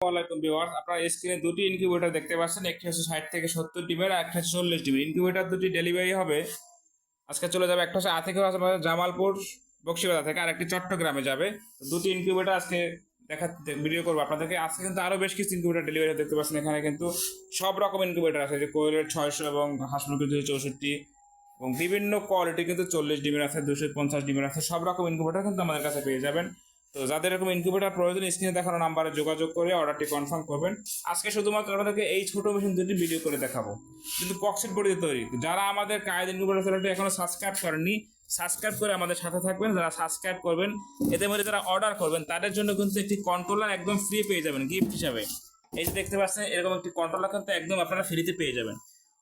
আসসালামাইকুম ভিউয়ার্স, আপনারা স্ক্রিনে দুটি ইনকিউবেটর দেখতে পাচ্ছেন, একটি হচ্ছে ষাট থেকে সত্তর ডিমের আর একটা হচ্ছে চল্লিশ ডিমের ইনকিউবেটর দুটি ডেলিভারি হবে। আজকে চলে যাবে একটা হচ্ছে আতিকুর হাসপাতাল জামালপুর বক্সিবাজার থেকে আর একটি চট্টগ্রামে যাবে। দুটি ইনকিউবেটর আজকে দেখা ভিডিও করব আপনাদেরকে। আজকে কিন্তু আরও বেশ কিছু ইনকিউবেটর ডেলিভারি দেখতে পাচ্ছেন। এখানে কিন্তু সব রকম ইনকিউবেটর আছে যে কোয়েলের ছয়শো এবং হাসমুখী দুশো চৌষট্টি এবং বিভিন্ন কোয়ালিটি কিন্তু চল্লিশ ডিমের আছে, দুশো পঞ্চাশ ডিমের আছে, সব রকম ইনকিউবেটর কিন্তু আমাদের কাছে পেয়ে যাবেন। তো যাদের এরকম ইনকিউবেটর প্রয়োজন স্ক্রিনে দেখানো নাম্বারে যোগাযোগ করে অর্ডারটি কনফার্ম করবেন। আজকে শুধুমাত্র আপনাদেরকে এই ছোট মেশিন দুটি ভিডিও করে দেখাবো। কিন্তু কক্সিট বডিতে তৈরি। যারা আমাদের কায়েদ ইনকিউবেটর চ্যানেলটি এখনও সাবস্ক্রাইব করেননি সাবস্ক্রাইব করে আমাদের সাথে থাকবেন। যারা সাবস্ক্রাইব করবেন এতে মধ্যে যারা অর্ডার করবেন, তাদের জন্য কিন্তু একটি কন্ট্রোলার একদম ফ্রি পেয়ে যাবেন গিফট হিসাবে। এই যে দেখতে পাচ্ছেন, এরকম একটি কন্ট্রোলার কিন্তু একদম আপনারা ফ্রিতে পেয়ে যাবেন।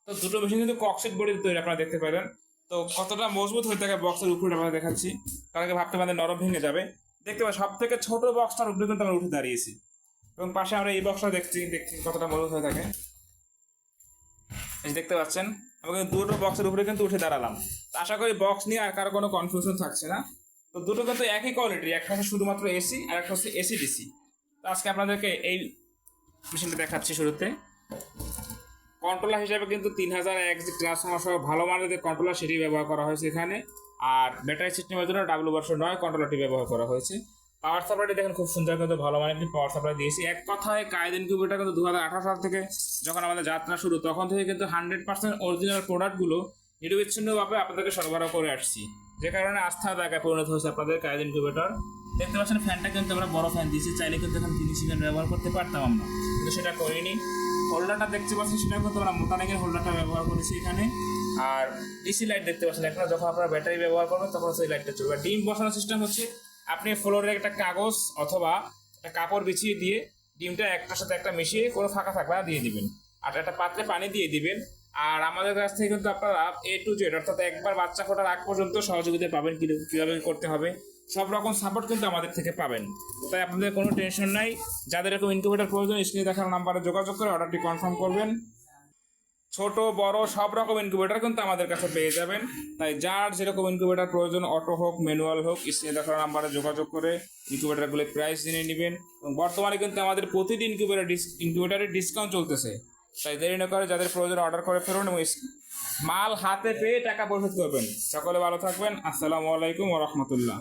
তো দুটো মেশিন কিন্তু কক্সিট বডিতে তৈরি, আপনারা দেখতে পারেন তো কতটা মজবুত হয়ে থাকে বক্সের উপরে আপনারা দেখাচ্ছি। কারণ ভাবতে আমাদের নরম ভেঙে যাবে। দেখতে পাচ্ছি সব থেকে ছোট বক্সটার উপরে কিন্তু আমরা উঠে দাঁড়িয়েছি। এবং পাশে আমরা এই বক্সটা দেখছি দেখছি কতটা মজবুত হয়ে থাকে। দেখতে পাচ্ছেন, আমরা কিন্তু দুটো বক্সের উপরে কিন্তু উঠে দাঁড়ালাম। আশা করি বক্স নিয়ে আর কারও কোনো কনফিউশন থাকছে না। তো দুটো কিন্তু একই কোয়ালিটির একটা হচ্ছে শুধুমাত্র এসি আর একটা হচ্ছে এসি ডিসি তো আজকে আপনাদেরকে এই মেশিনটা দেখাচ্ছি শুরুতে। কন্ট্রোলার হিসাবে কিন্তু তিন হাজার এক ট্রান্সফর্মার সহ ভালো মানের যে কন্ট্রোলার সেটি ব্যবহার করা হয়েছে এখানে। আর ব্যাটারি সিস্টেমের জন্য ডাব্লু বর্ষ নয় কন্ট্রোলারটি ব্যবহার করা হয়েছে। পাওয়ার সাপ্লাইটি দেখেন খুব সুন্দর, কিন্তু ভালো মানের একটি পাওয়ার সাপ্লাই দিয়েছি। এক কথায় কায়দিন কিউবিটা কিন্তু দু হাজার আঠারো সাল থেকে যখন আমাদের যাত্রা শুরু, তখন থেকে কিন্তু হান্ড্রেড পার্সেন্ট অরিজিনাল প্রোডাক্টগুলো নিরবিচ্ছিন্নভাবে আপনাদেরকে সরবরাহ করে আসছি। যে কারণে আস্থা জায়গায় পরিণত হয়েছে আপনাদের কায়দিন কিউবেটার দেখতে পাচ্ছেন ফ্যানটা কিন্তু আমরা বড় ফ্যান দিয়েছি, চাইলে কিন্তু এখন সিজন ব্যবহার করতে পারতাম আমরা। কিন্তু সেটা করিনি। হোল্ডারটা দেখতে পাচ্ছেন, সেটা কিন্তু আমরা মোটানেকের হোল্ডারটা ব্যবহার করেছি এখানে। আর ডিসি লাইট দেখতে পাচ্ছেন, এখন যখন আপনারা ব্যাটারি ব্যবহার করবেন, তখন সেই লাইটটা চলবে। ডিম বসানোর সিস্টেম হচ্ছে, আপনি ফ্লোরে একটা কাগজ অথবা একটা কাপড় বিছিয়ে দিয়ে ডিমটা একটার সাথে একটা মিশিয়ে কোনো ফাঁকা থাকবে না, দিয়ে দিবেন। আর একটা পাত্রে পানি দিয়ে দিবেন। আর আমাদের কাছ থেকে কিন্তু আপনারা এ টু জেড অর্থাৎ একবার বাচ্চা ফোটার আগ পর্যন্ত সহযোগিতা পাবেন কীভাবে করতে হবে। সব রকম সাপোর্ট কিন্তু আমাদের থেকে পাবেন। তাই আপনাদের কোনো টেনশন নাই। যাদের এরকম ইনকিউবেটার প্রয়োজন স্ক্রিনে দেখার নাম্বারে যোগাযোগ করে অর্ডারটি কনফার্ম করবেন। ছোট, বড়, সব রকম ইনকিউবেটার কিন্তু আমাদের কাছে পেয়ে যাবেন। তাই যার যেরকম ইনকিউবেটার প্রয়োজন অটো হোক ম্যানুয়াল হোক স্ক্রিনে দেখার নাম্বারে যোগাযোগ করে ইনকিউবেটারগুলো প্রাইস জেনে নেবেন। এবং বর্তমানে কিন্তু আমাদের প্রতিটি ইনকিউবেটার ইনকিউবেটারের ডিসকাউন্ট চলতেছে। তাই দেরি না করে যাদের প্রয়োজন অর্ডার করে ফেলুন এবং মাল হাতে পেয়ে টাকা পরিশোধ করবেন। সকলে ভালো থাকবেন। আসসালামু আলাইকুম ওরহমতুল্লাহ